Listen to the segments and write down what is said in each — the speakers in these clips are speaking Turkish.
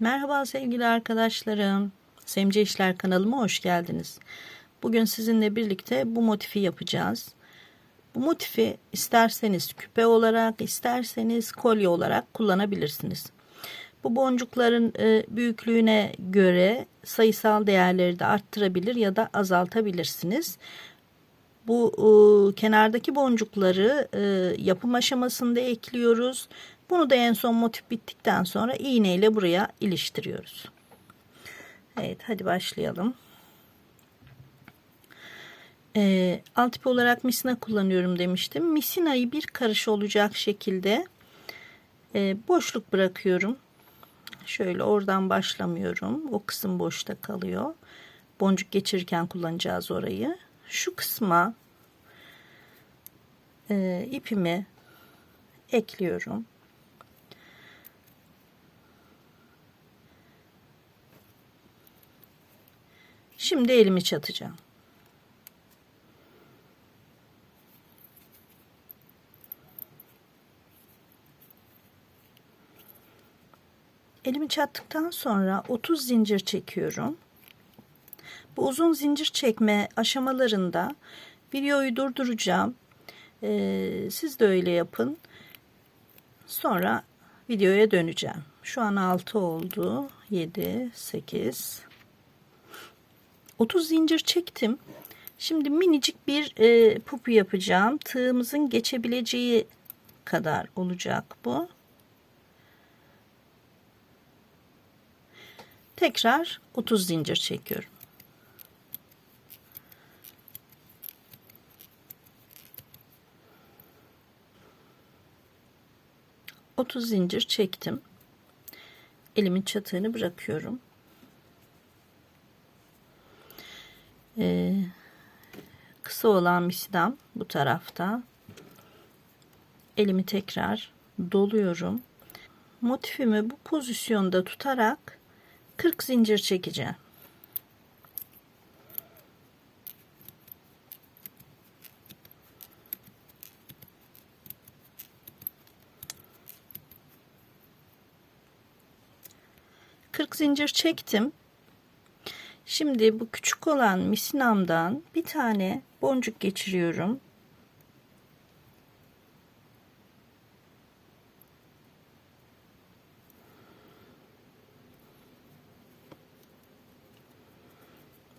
Merhaba sevgili arkadaşlarım. Semce İşler kanalıma hoş geldiniz. Bugün sizinle birlikte bu motifi yapacağız. Bu motifi isterseniz küpe olarak, isterseniz kolye olarak kullanabilirsiniz. Bu boncukların e, büyüklüğüne göre sayısal değerleri de arttırabilir ya da azaltabilirsiniz. Bu e, kenardaki boncukları e, yapım aşamasında ekliyoruz. Bunu da en son motif bittikten sonra iğne ile buraya iliştiriyoruz. Evet hadi başlayalım. E, alt ipi olarak misina kullanıyorum demiştim. Misinayı bir karış olacak şekilde e, boşluk bırakıyorum. Şöyle oradan başlamıyorum. O kısım boşta kalıyor. Boncuk geçirirken kullanacağız orayı. Şu kısma e, ipimi ekliyorum. Şimdi elimi çatacağım. Elimi çattıktan sonra 30 zincir çekiyorum. Bu uzun zincir çekme aşamalarında videoyu durduracağım. Ee, siz de öyle yapın. Sonra videoya döneceğim. Şu an 6 oldu. 7, 8, 30 zincir çektim. Şimdi minicik bir e, pupu yapacağım. Tığımızın geçebileceği kadar olacak bu. Tekrar 30 zincir çekiyorum. Otuz zincir çektim. Elimin çatığını bırakıyorum. Ee, kısa olan misidam bu tarafta. Elimi tekrar doluyorum. Motifimi bu pozisyonda tutarak 40 zincir çekeceğim. Zincir çektim. Şimdi bu küçük olan misinamdan bir tane boncuk geçiriyorum.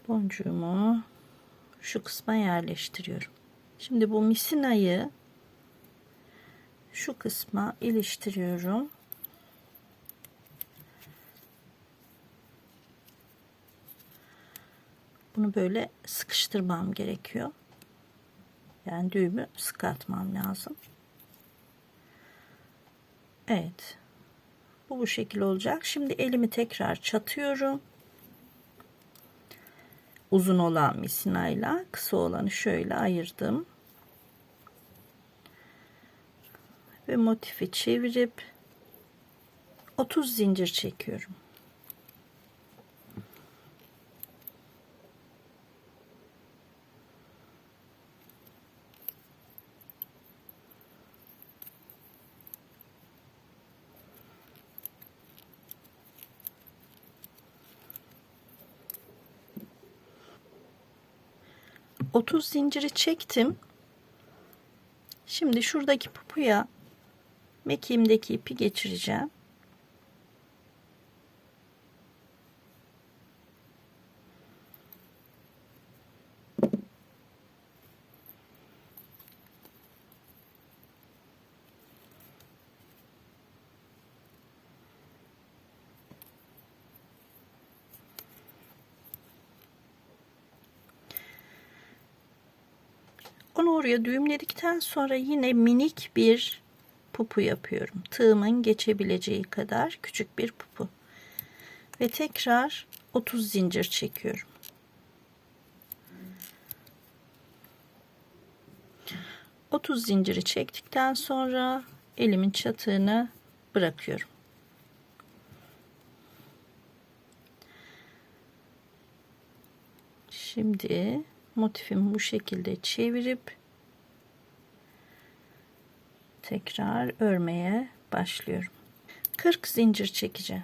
boncuğumu şu kısma yerleştiriyorum. Şimdi bu misinayı şu kısma iliştiriyorum. Bunu böyle sıkıştırmam gerekiyor. Yani düğümü sıkı atmam lazım. Evet. Bu bu şekil olacak. Şimdi elimi tekrar çatıyorum uzun olan misinayla kısa olanı şöyle ayırdım. Ve motifi çevirip 30 zincir çekiyorum. Otuz zinciri çektim. Şimdi şuradaki pupuya mekiğimdeki ipi geçireceğim. Onu oraya düğümledikten sonra yine minik bir pupu yapıyorum. Tığımın geçebileceği kadar küçük bir pupu. Ve tekrar 30 zincir çekiyorum. Otuz zinciri çektikten sonra elimin çatığını bırakıyorum. Şimdi motifimi bu şekilde çevirip tekrar örmeye başlıyorum 40 zincir çekeceğim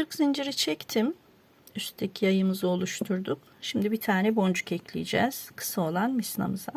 Kırk zinciri çektim. Üstteki yayımızı oluşturduk. Şimdi bir tane boncuk ekleyeceğiz. Kısa olan misnamıza.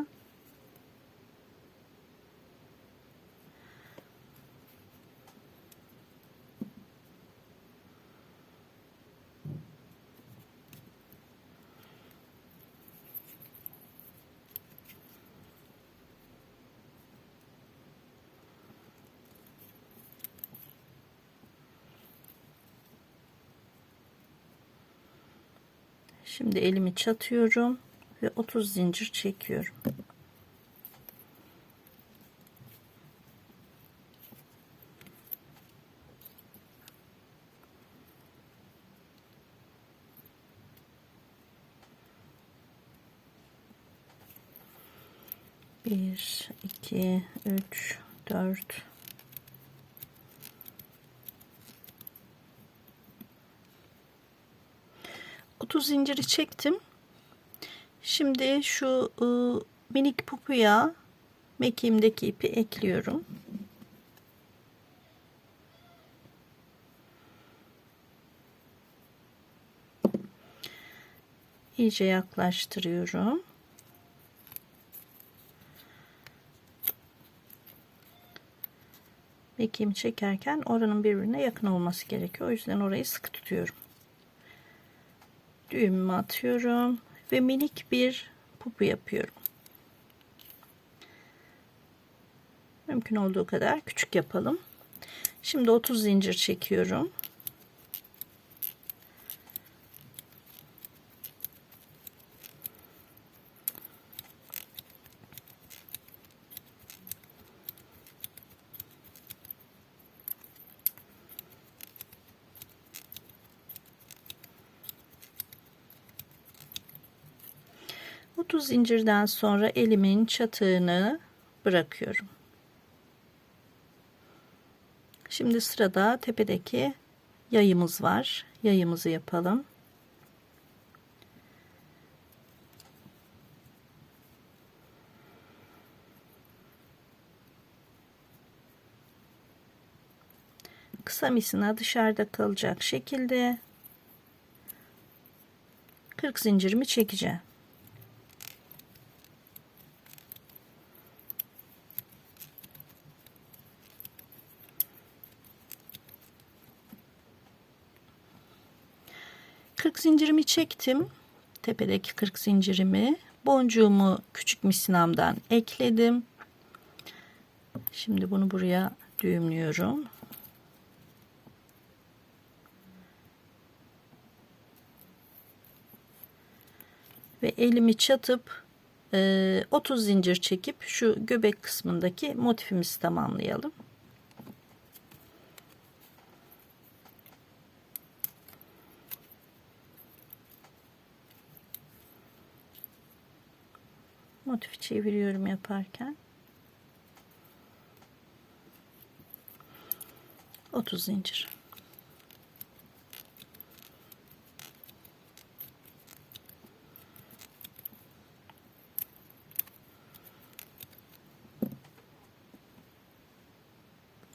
Şimdi elimi çatıyorum ve 30 zincir çekiyorum. Bir, iki, üç, dört, 30 zinciri çektim. Şimdi şu ıı, minik pupuya mekiğimdeki ipi ekliyorum. İyice yaklaştırıyorum. Mekiğimi çekerken oranın birbirine yakın olması gerekiyor. O yüzden orayı sıkı tutuyorum düğümümü atıyorum ve minik bir pupu yapıyorum. Mümkün olduğu kadar küçük yapalım. Şimdi 30 zincir çekiyorum. 30 zincirden sonra elimin çatığını bırakıyorum. Şimdi sırada tepedeki yayımız var. Yayımızı yapalım. Kısa misina dışarıda kalacak şekilde 40 zincirimi çekeceğim. 40 zincirimi çektim. Tepedeki 40 zincirimi boncuğumu küçük misinamdan ekledim. Şimdi bunu buraya düğümlüyorum. Ve elimi çatıp 30 zincir çekip şu göbek kısmındaki motifimizi tamamlayalım. Motifi çeviriyorum yaparken. 30 zincir.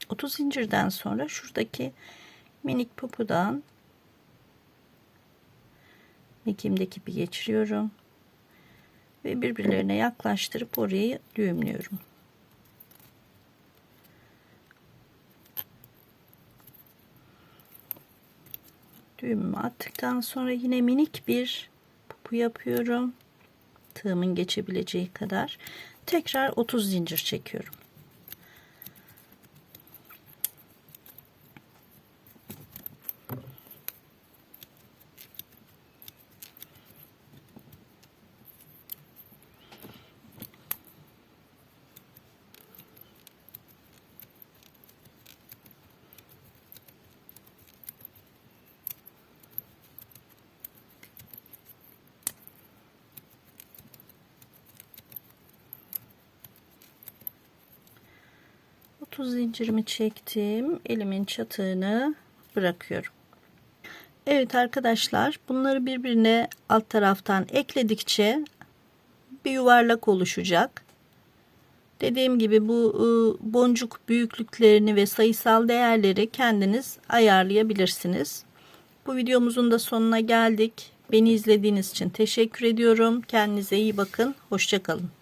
Otuz zincirden sonra şuradaki minik popudan ikimdeki bir geçiriyorum ve birbirlerine yaklaştırıp orayı düğümlüyorum. Düğümümü attıktan sonra yine minik bir pupu yapıyorum. Tığımın geçebileceği kadar. Tekrar 30 zincir çekiyorum. 30 zincirimi çektim. Elimin çatığını bırakıyorum. Evet arkadaşlar bunları birbirine alt taraftan ekledikçe bir yuvarlak oluşacak. Dediğim gibi bu ıı, boncuk büyüklüklerini ve sayısal değerleri kendiniz ayarlayabilirsiniz. Bu videomuzun da sonuna geldik. Beni izlediğiniz için teşekkür ediyorum. Kendinize iyi bakın. Hoşçakalın.